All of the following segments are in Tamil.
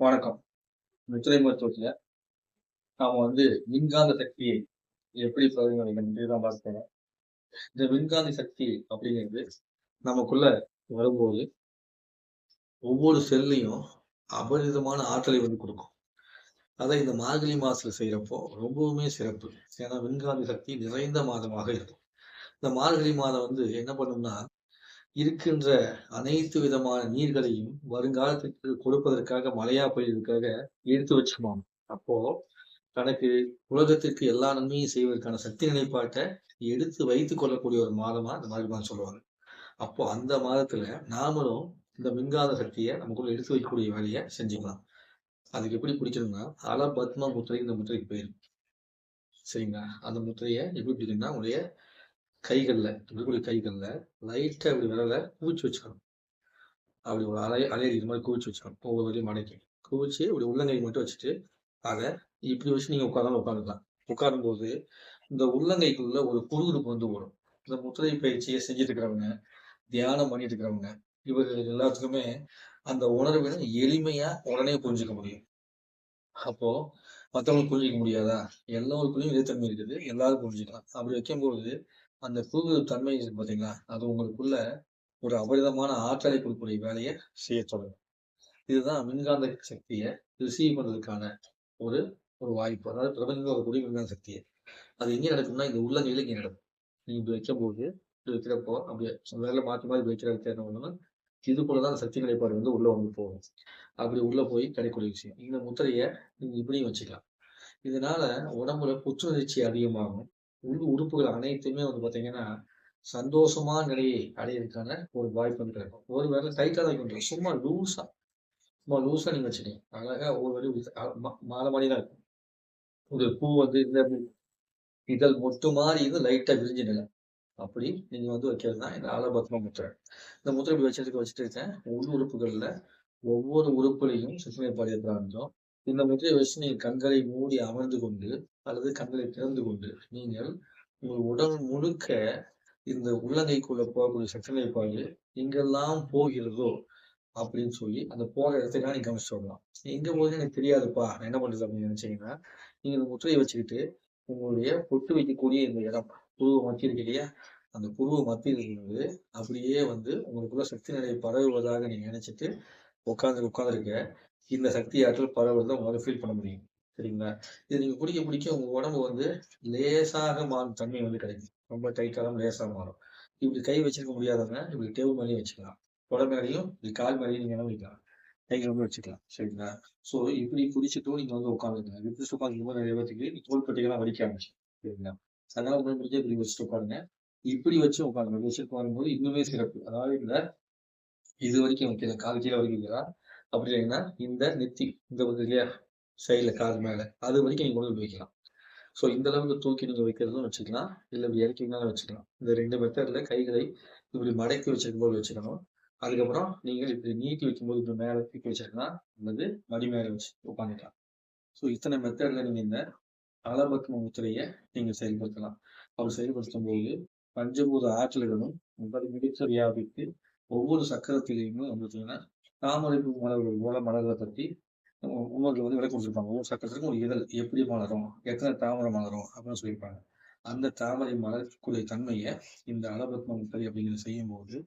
வணக்கம். முத்திரை மருத்துவத்தில் நாம் வந்து மின்காந்த சக்தியை எப்படி பிரதிபலிக்கணும் தான் பார்க்க இந்த மின்காந்த சக்தி அப்படிங்கிறது நமக்குள்ள வரும்போது ஒவ்வொரு செல்லையும் அபரிதமான ஆற்றலை வந்து கொடுக்கும். அதை இந்த மார்கழி மாதத்தில் செய்கிறப்போ ரொம்பவுமே சிறப்பு. ஏன்னா மின்காந்த சக்தி நிறைந்த மாதமாக இருக்கும். இந்த மார்கழி மாதம் வந்து என்ன பண்ணும்னா இருக்கின்ற அனைத்து விதமான நீர்களையும் வருங்காலத்துக்கு கொடுப்பதற்காக மழையா பயிர்களுக்காக எடுத்து வச்சுமாம் அப்போ தனக்கு உலகத்திற்கு எல்லா நன்மையும் செய்வதற்கான சக்தி நிலைப்பாட்டை எடுத்து வைத்துக் கொள்ளக்கூடிய ஒரு மாதமா இந்த மாதிரி மாதம் சொல்லுவாங்க. அப்போ அந்த மாதத்துல நாமளும் இந்த மின்காந்த சக்தியை நமக்குள்ள எடுத்து வைக்கக்கூடிய வேலையை செஞ்சுக்கலாம். அதுக்கு எப்படி பிடிக்கணும்னா அல பத்மா முத்திரை இந்த முத்திரைக்கு போயிருக்கு சரிங்களா? அந்த முத்திரையை எப்படி பிடிக்கணும்னா உங்களுடைய கைகளில் இருக்கக்கூடிய கைகளில் லைட்டாக அப்படி விரல குவிச்சு வச்சுக்கணும். அப்படி ஒரு அலை அலையடி இது மாதிரி குவிச்சு வச்சுக்கணும். ஒவ்வொரு வரையும் மடக்கி. குவிச்சு இப்படி உள்ளங்கை மட்டும் வச்சுட்டு அதை இப்படி வச்சு நீங்க உட்காந்து உட்காந்துக்கலாம் உட்காரும் போது இந்த உள்ளங்கைக்குள்ள ஒரு குறுகுறுப்பு வந்து வரும் இந்த முத்திரை பயிற்சியை செஞ்சுட்டு இருக்கிறவங்க தியானம் பண்ணிட்டு இருக்கிறவங்க இவர்கள் எல்லாத்துக்குமே அந்த உணர்வை எளிமையா உடனே புரிஞ்சுக்க முடியும். அப்போ மற்றவங்களுக்கு புரிஞ்சிக்க முடியாதா? எல்லோருக்குள்ளயும் இதே தன்மை இருக்குது. எல்லாரும் புரிஞ்சுக்கலாம். அப்படி வைக்கும்போது அந்த குழு தன்மை பார்த்தீங்களா அது உங்களுக்குள்ள ஒரு அபரிதமான ஆற்றலை கொடுக்கக்கூடிய வேலையை செய்ய தொடங்கும். இதுதான் மின்காந்த சக்தியை ரிசீவ் பண்ணுறதுக்கான ஒரு ஒரு வாய்ப்பு. அதாவது பிரபஞ்சம் வரக்கூடிய மின்காந்த சக்தியை. அது எங்கே நடக்கும்னா இந்த உள்ளங்கையில இங்கே நடக்கும். நீங்கள் இப்படி வைக்கும்போது இப்படி வைக்கிறப்போ அப்படியே வேலை மாற்றி மாற்றி வைக்கிற வைக்கிறவங்க இது போலதான் சக்தி நிலைப்பாடு வந்து உள்ளே வந்து போகும். அப்படி உள்ளே போய் கிடைக்கூடிய விஷயம். இந்த முத்திரையை நீங்கள் இப்படியும் வச்சுக்கலாம். இதனால உடம்புல புற்றுணர்ச்சி அதிகமாகும். உள் உறுப்புகள் அனைத்துமே வந்து பார்த்தீங்கன்னா சந்தோஷமான நிலையை அடையிறதுக்கான ஒரு வாய்ப்பு வந்து கிடைக்கும் ஒரு வேலை டைட்டாக தான் இருக்கும் சும்மா லூஸா சும்மா லூஸா நீங்க வச்சுட்டீங்க அழகா ஒரு வழி மாலை மாதிரி தான் இருக்கும். ஒரு பூ வந்து இந்த இதழ் மொட்டு மாதிரி இது லைட்டாக விரிஞ்ச நிலை அப்படி நீங்கள் வந்து வைக்கிறது தான் இந்த ஆலபத்மா முத்திரை. இந்த முத்திரை இப்படி வச்சதுக்கு வச்சுட்டு இருக்கேன். உள் உறுப்புகளில் ஒவ்வொரு உறுப்புலையும் சுற்றுமை பாடியதாக இருந்தோம் இந்த முத்திரையை வச்சு நீங்கள் கண்களை மூடி அமர்ந்து கொண்டு அல்லது கண்களை திறந்து கொண்டு நீங்கள் உங்கள் உடல் முழுக்க இந்த உள்ளங்கைக்குள்ள போகக்கூடிய சக்தி நிலைப்பாடு எங்கெல்லாம் போகிறதோ அப்படின்னு சொல்லி அந்த போகிற இடத்துக்காக நீங்க கவனிச்சு சொல்லலாம் எங்க போகுது எனக்கு தெரியாதுப்பா. நான் என்ன பண்றது அப்படின்னு நினைச்சீங்கன்னா நீங்க இந்த முத்திரையை வச்சுக்கிட்டு உங்களுடைய பொட்டு வைக்கக்கூடிய இந்த இடம் புருவ மத்தி இருக்கு இல்லையா? அந்த புருவ மத்தியில் இருந்து அப்படியே வந்து உங்களுக்குள்ள சக்தி நிலை பரவுவதாக நீங்க நினைச்சிட்டு உட்காந்து உட்காந்துருக்க இந்த சக்தி ஆற்றல் பரவுவதை உங்களால் ஃபீல் பண்ண முடியும். சரிங்களா? இது நீங்கள் பிடிக்க பிடிக்க உங்க உடம்பு வந்து லேசாக மாறும். தன்மை வந்து கிடைக்கும். ரொம்ப டைட்டாலும் லேசாக மாறும். இப்படி கை வச்சிருக்க முடியாதவங்க இப்படி டேபிள் மேலேயும் வச்சுக்கலாம். உடம்பு மேலேயும் இப்படி கால் மேலேயும் நீங்க என்ன வைக்கலாம் கை வச்சுக்கலாம். சரிங்களா? ஸோ இப்படி குடிச்சிட்டும் நீங்கள் வந்து உட்காந்துருங்க வித்து உட்காந்து போது நிறைய பேருக்கு தோள்பட்டிகள்லாம் வலிக்க ஆரம்பிச்சு சரிங்களா? அதனால உங்களுக்கு முடிஞ்ச இப்படி வச்சுட்டு உட்காருங்க. இப்படி வச்சு உட்காருங்க. வச்சுட்டு உட்காரும்போது இன்னுமே சிறப்பு. அதாவது இந்த இது வரைக்கும் வைக்கல. கால் கீழே வரைக்கும் அப்படி இல்லைன்னா இந்த நெத்தி இந்த இல்லையா சைடில் காது மேலே அது வரைக்கும் நீங்கள் கொண்டு வைக்கலாம். ஸோ இந்த அளவுக்கு தூக்கி நீங்கள் வைக்கிறதும் வச்சுக்கலாம். இல்லை இப்படி இறக்கிங்கனாலும் வச்சுக்கலாம். இந்த ரெண்டு மெத்தடில் கைகளை இப்படி மடக்கி வச்சிருக்கும் போது வச்சுக்கணும். அதுக்கப்புறம் நீங்கள் இப்படி நீட்டி வைக்கும்போது இப்படி மேலே தூக்கி வச்சிருக்கலாம் அல்லது மடி மேலே வச்சு உட்காந்துக்கலாம் ஸோ இத்தனை மெத்தடில் நீங்கள் இந்த அளபத்ம முத்திரையை நீங்கள் செயல்படுத்தலாம். அப்படி செயல்படுத்தும் போது பஞ்சபூத ஆற்றல்களும் உங்களை மிகச்ச வியாபித்து ஒவ்வொரு சக்கரத்திலையுமே வந்து தாமரை மலர்கள் மூல மலர்களை பற்றி முன்னோர்கள் வந்து விலை கொடுத்துருப்பாங்க. ஒவ்வொரு சக்கரத்துக்கும் ஒரு இதழ் எப்படி மலரும் எத்தனை தாமரை மலரும் அப்படின்னு சொல்லியிருப்பாங்க. அந்த தாமரை மலர்க்கூடிய தன்மையை இந்த அலபத்ம முத்தரி அப்படிங்கிறத செய்யும்போது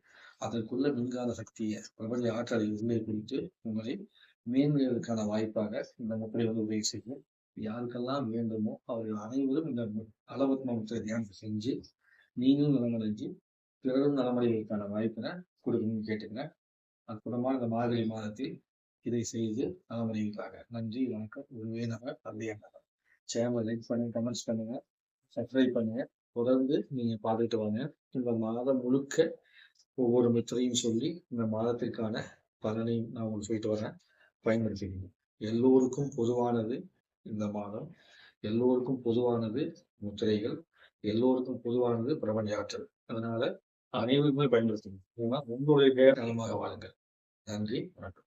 அதற்குள்ள மின்கால சக்தியை பிரபஞ்ச ஆற்றலை உள்ளே குறித்து உங்களை மேன்மைகளுக்கான வாய்ப்பாக இந்த முத்திரை வந்து உதவி செய்யும் யாருக்கெல்லாம் வேண்டுமோ அவர்கள் அனைவரும் இந்த அலபத்ம முத்திரை தியானம் செஞ்சு நீங்களும் நலமடைஞ்சு பிறரும் நலமடைவதற்கான வாய்ப்பினை கொடுக்கணும்னு கேட்டுக்கிறேன். அற்புதமாக இந்த மார்கழி மாதத்தில் இதை செய்து நலமடைகிறாங்க நன்றி வணக்கம். உருவே நகர் தந்தைய சேனல் லைக் பண்ணுங்க கமெண்ட்ஸ் பண்ணுங்க சப்ஸ்கிரைப் பண்ணுங்க. தொடர்ந்து நீங்க பார்த்துட்டு வாங்க. இந்த மாதம் முழுக்க ஒவ்வொரு மித்திரையும் சொல்லி இந்த மாதத்திற்கான பலனை நான் உங்களுக்கு சொல்லிட்டு வரேன் பயன்படுத்திக்கணும் எல்லோருக்கும் பொதுவானது இந்த மாதம். எல்லோருக்கும் பொதுவானது முத்திரைகள். எல்லோருக்கும் பொதுவானது பிரபஞ்ச ஆற்றல். அதனால அனைவருக்குமே பயன்படுத்தணும் உங்களுடைய நலமாக வாழுங்கள். நன்றி. வணக்கம்.